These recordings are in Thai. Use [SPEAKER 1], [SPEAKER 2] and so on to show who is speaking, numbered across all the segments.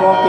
[SPEAKER 1] walk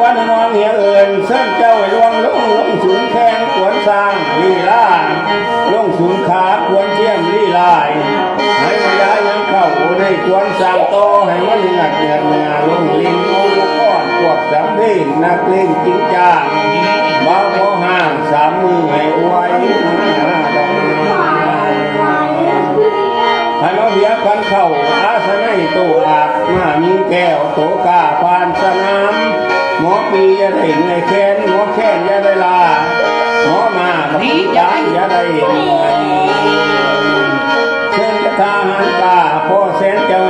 [SPEAKER 1] ว่านองเหียเอินเส้นเจ้าลวงลงลงสูงแข้งขวนสร้างลีล่าลงสูงขาควรเที่ยมลีลาย ให้มัย้ายมันเข้าในควรสร้างโตให้มันหนักเงินื้อลงลิงโอ้ก้อนพวกสามเพลงนักเล่นจริงจ้าบ้าโมห้างสามมือให้อวยให้เราเบียกันเข้าอาสนัยตัวอาบมามีแก้วโตกาพ หมอปีอย่าได้เหนื่อยแค้นหมอแค้นอยาได้ลาหมอมาบักดายาได้เหนื่อยเส้นกระทาหันตาพ่อเส้นเจ้า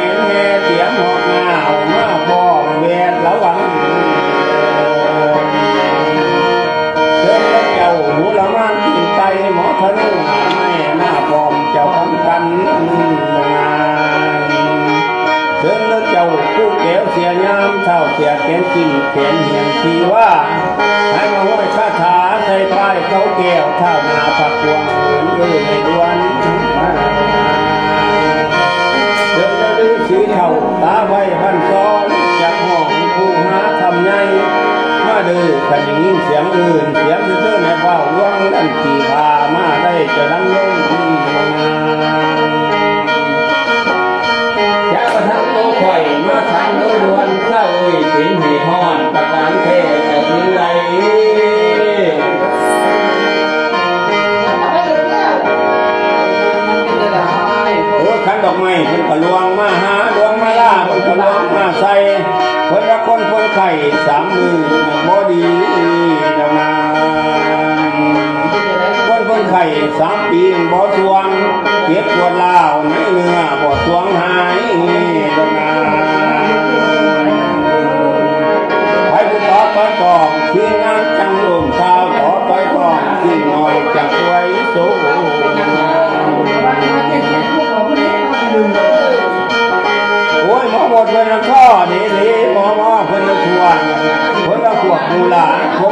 [SPEAKER 1] regular, ¿eh?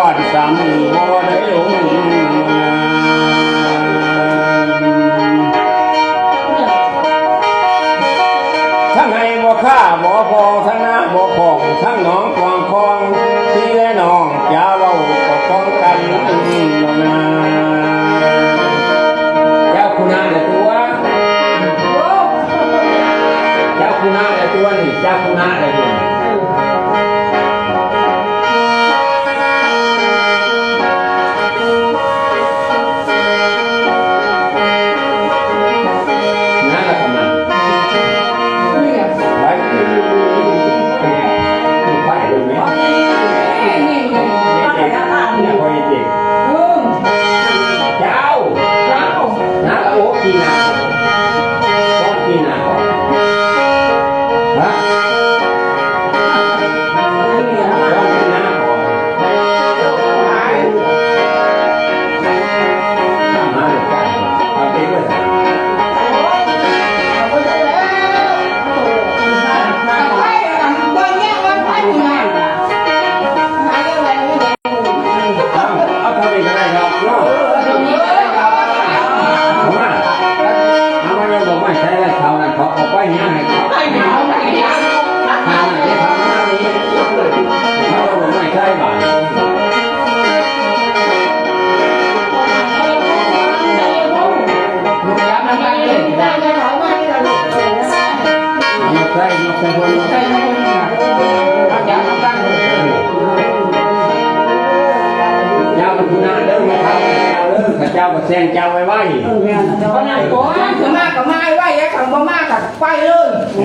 [SPEAKER 1] Anh sẵn.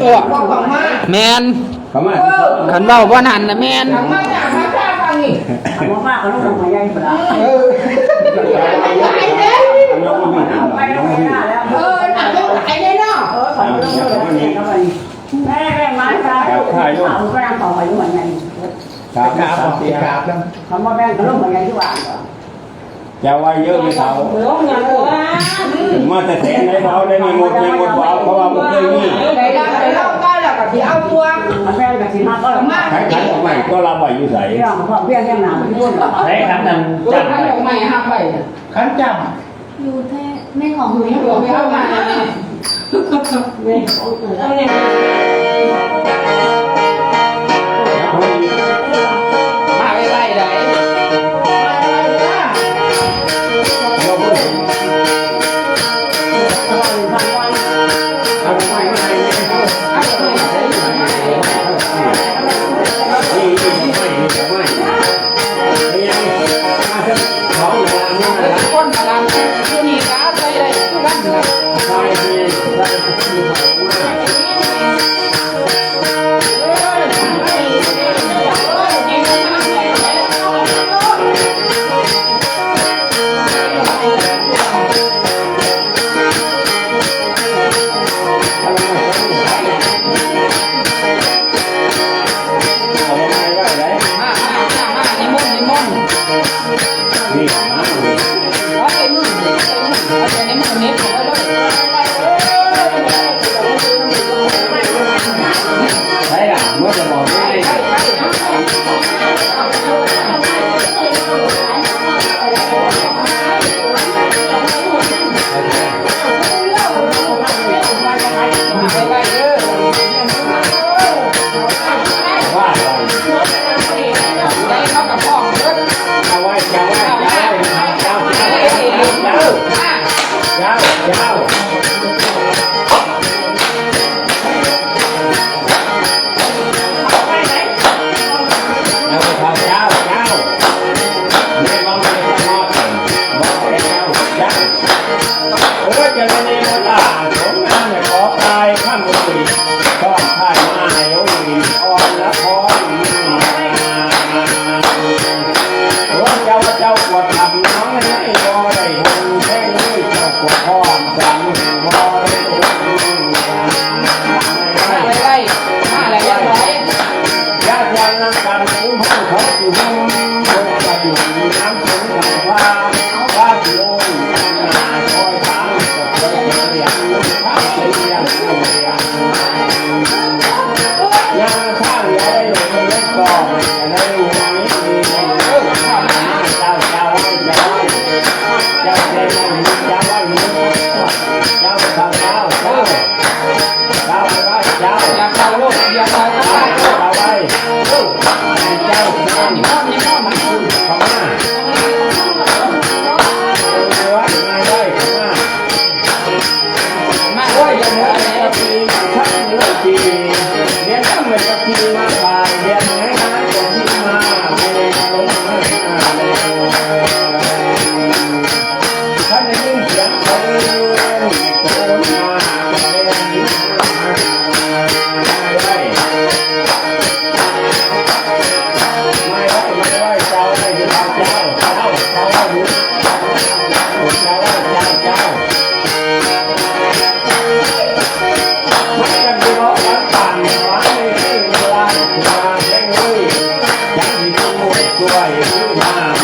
[SPEAKER 1] เออบอกของมา
[SPEAKER 2] แมนเขั
[SPEAKER 1] มาขันเบ้าบ่นันนะแมนของมาจากพระเจ้าฟังนี่หัวฟ้าเขาต้
[SPEAKER 3] อง
[SPEAKER 1] ทำยังไง
[SPEAKER 4] บ้า
[SPEAKER 1] ง
[SPEAKER 3] เออ
[SPEAKER 1] ไอ้เด้
[SPEAKER 3] ไปลงไม่ได้แล้ว
[SPEAKER 1] เออหนักต้องไอ้เด้เนาะ
[SPEAKER 3] เออขอลงเลยแม่แม่มาจ้าเขาก็ยังต่อไปอยู่เหมือนกัน
[SPEAKER 2] ครับครับครับ
[SPEAKER 3] คำว่าแม่เขคลงเหมือนกันที่ว่า
[SPEAKER 2] จะไว้เยอะไปเสา
[SPEAKER 1] วา
[SPEAKER 2] มาแต่แสนในเสาได้ไม่หมดไม่หมดเสาเพราะว่าผมเคยมี
[SPEAKER 1] ไปรับไปรับก็แล้วก็ที่เอาตัว
[SPEAKER 3] แฟ
[SPEAKER 2] นกับ
[SPEAKER 3] ที่มา
[SPEAKER 1] ก็มา
[SPEAKER 2] ขัน
[SPEAKER 5] ขั
[SPEAKER 1] นออก
[SPEAKER 2] ให
[SPEAKER 1] ม่
[SPEAKER 2] ก็รั
[SPEAKER 1] บ
[SPEAKER 2] ไหวอยู่ใส่
[SPEAKER 1] เรื่อ
[SPEAKER 2] งของเพี้ยนแค่หนาไม่พูดใช่ขั
[SPEAKER 1] น
[SPEAKER 2] นั้น
[SPEAKER 1] จับ
[SPEAKER 2] ขัน
[SPEAKER 1] ออกใหม่ห้า
[SPEAKER 2] ไป
[SPEAKER 1] ขั
[SPEAKER 2] น
[SPEAKER 1] จั
[SPEAKER 2] บอยู่แท้
[SPEAKER 1] ไม่
[SPEAKER 2] ขอ
[SPEAKER 1] งไม่ของ
[SPEAKER 2] ไม่เอา
[SPEAKER 1] มาเนี่ย Quero. chẳng có tuổi mà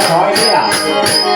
[SPEAKER 1] 好一点。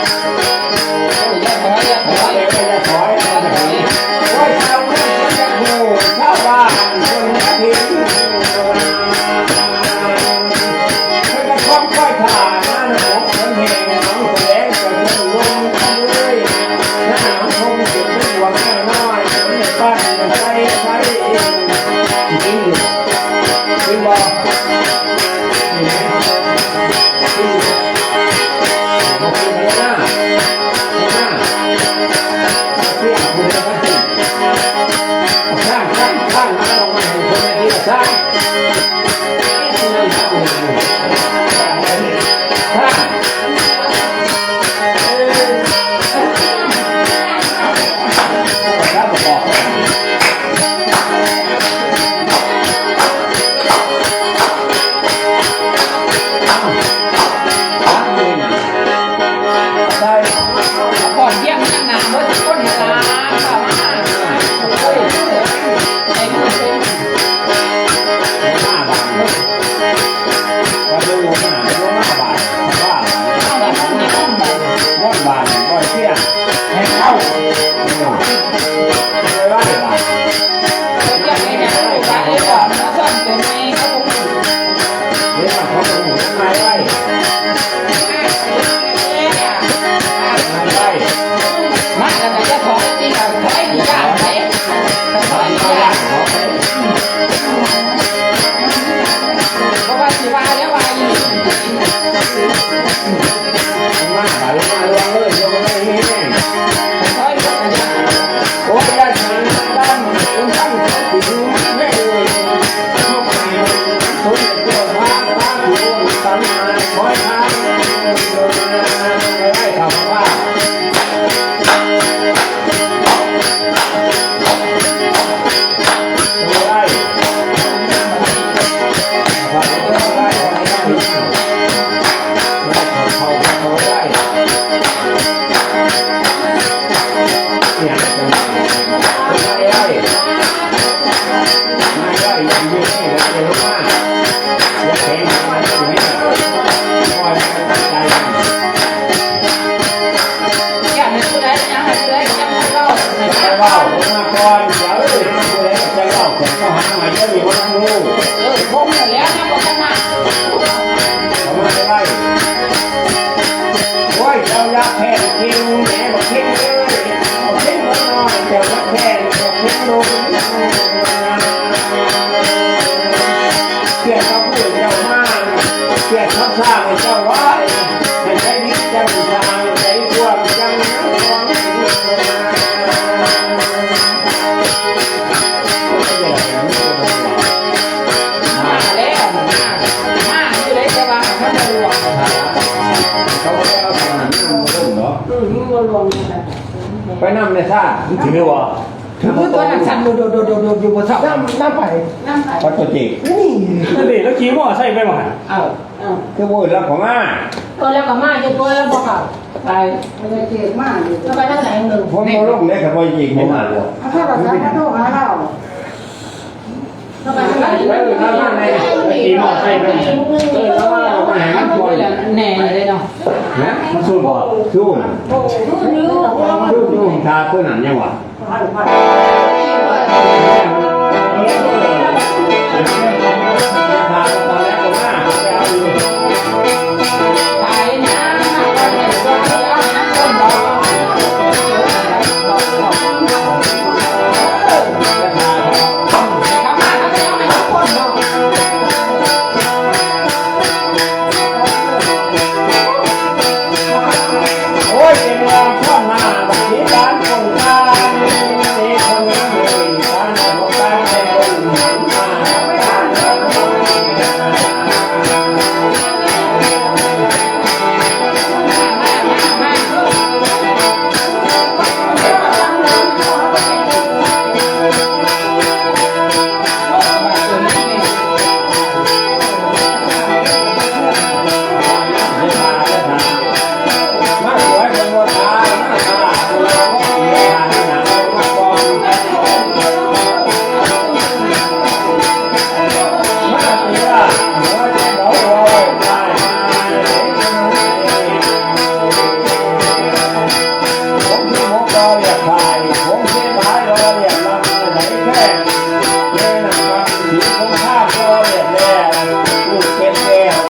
[SPEAKER 1] ไปน้ำงในท่าถือว่า
[SPEAKER 2] ถือตัวนั้นสั่นดูดูดูดูดูดูบนเสา
[SPEAKER 3] น้ำน้ำไปน้ำไป
[SPEAKER 1] ปัดตัวจี
[SPEAKER 3] นี่
[SPEAKER 6] นี่แล้วขี่ดอไซค์ไปมา
[SPEAKER 2] อ้า
[SPEAKER 3] ว
[SPEAKER 1] คือพูดแล้วผมอะ
[SPEAKER 5] เออแล้วก็มาจะตัวแล้วบอกเขา
[SPEAKER 2] ไป
[SPEAKER 3] มันจะเจ็บมาก
[SPEAKER 5] แล้วไปทางไหนหนึ่ง
[SPEAKER 1] ผมมาลงได้กับพ่อจริงผมอะา
[SPEAKER 3] เข้ากับสารพัดโทษาเรา
[SPEAKER 5] แล้วไปางไหน
[SPEAKER 1] หนึ่งแล้วไปางไหน
[SPEAKER 6] ตีหม้อไฟไป
[SPEAKER 1] เออแล้วว่ราไป
[SPEAKER 2] มันตั
[SPEAKER 1] ว
[SPEAKER 2] แหน่เลยเนาะ
[SPEAKER 1] นะ
[SPEAKER 6] มันสู้บ่
[SPEAKER 1] สู้สู้สู้ตาเพื่อนหนันยังวะ
[SPEAKER 3] ตา